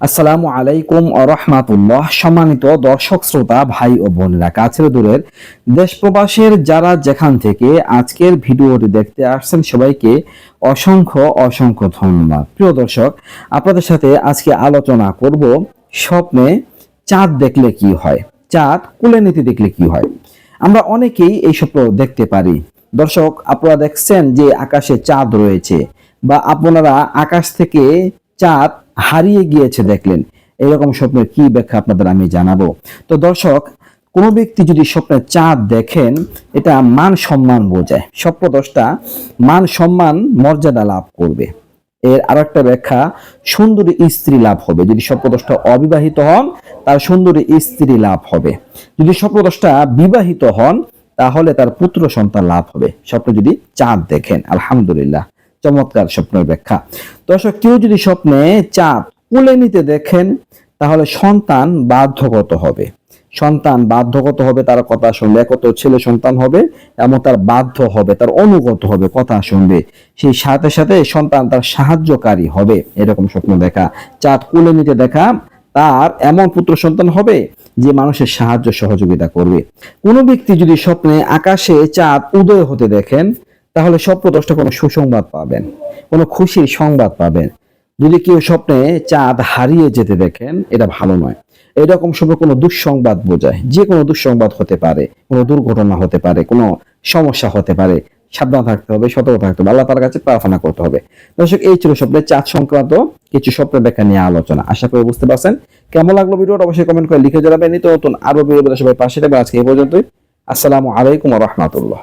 আসসালামু আলাইকুম রহমাতুল্লাহ। সম্মানিত দর্শক, শ্রোতা, ভাই ও বোনেরা, কাছের দূরের দেশ প্রবাসের যারা যেখান থেকে আজকের ভিডিওটি দেখতে আসছেন, সবাইকে অসংখ্য অসংখ্য ধন্যবাদ। প্রিয় দর্শক, আপনাদের সাথে আজকে আলোচনা করব স্বপ্নে চাঁদ দেখলে কি হয়? চাঁদ কুলে নিতে দেখলে কি হয়? আমরা অনেকেই এই স্বপ্ন দেখতে পারি। দর্শক, আপনারা দেখছেন যে আকাশে চাঁদ রয়েছে বা আপনারা আকাশ থেকে চাঁদ হারিয়ে গিয়েছে দেখলেন। এরকম স্বপ্নের কি ব্যাখ্যা আপনাদের আমি জানাব? তো দর্শক, কোনো ব্যক্তি যদি স্বপ্নে চাঁদ দেখেন, এটা মান সম্মান বোঝায়। স্বপ্নদশটা মান সম্মান মর্যাদা লাভ করবে। এর আরেকটা ব্যাখ্যা, সুন্দরী স্ত্রী লাভ হবে। যদি স্বপ্নদশটা অবিবাহিত হন, তার সুন্দরী স্ত্রী লাভ হবে। যদি স্বপ্নদশটা বিবাহিত হন, তাহলে তার পুত্র সন্তান লাভ হবে। স্বপ্নে যদি চাঁদ দেখেন, আলহামদুলিল্লাহ। চমৎকার স্বপ্নের ব্যাখ্যা। দর্শক, কেউ যদি স্বপ্নে চাঁদ কুলে নিতে দেখেন, তাহলে সন্তান বাধ্যগত হবে। সন্তান বাধ্যগত হবে, তার কথা শুনবে কত ছেলে সন্তান হবে এবং তার বাধ্য হবে, তার অনুগত হবে, কথা শুনবে। সেই সাথে সাথে সন্তান তার সাহায্যকারী হবে, এরকম স্বপ্ন দেখা। চাঁদ কুলে নিতে দেখা, তার এমন পুত্র সন্তান হবে, যে মানুষের সাহায্য সহযোগিতা করবে। কোনো ব্যক্তি যদি স্বপ্নে আকাশে চাঁদ উদয় হতে দেখেন তাহলে স্বপ্নদশটা কোনো সুসংবাদ পাবেন, কোনো খুশির সংবাদ পাবেন। যদি কেউ স্বপ্নে চাঁদ হারিয়ে যেতে দেখেন, এটা ভালো নয়। এরকম স্বপ্ন কোনো দুঃসংবাদ বোঝায়, যে কোনো দুঃসংবাদ হতে পারে, কোনো দুর্ঘটনা হতে পারে, কোনো সমস্যা হতে পারে। সাবধান থাকতে হবে, সতর্ক থাকতে হবে, আল্লাহ তার কাছে প্রার্থনা করতে হবে। দর্শক, এই ছিল স্বপ্নের চাঁদ সংক্রান্ত কিছু স্বপ্নের ব্যাখ্যা নিয়ে আলোচনা। আশা করি বুঝতে পারছেন। কেমন লাগল ভিডিওটা? অবশ্যই কমেন্ট করে লিখে জানাবেন। নিত্য নতুন আরও ভিডিও সবাই পাশে থাকবে আজকে এই পর্যন্তই। আসসালামু আলাইকুম রহমতুল্লাহ।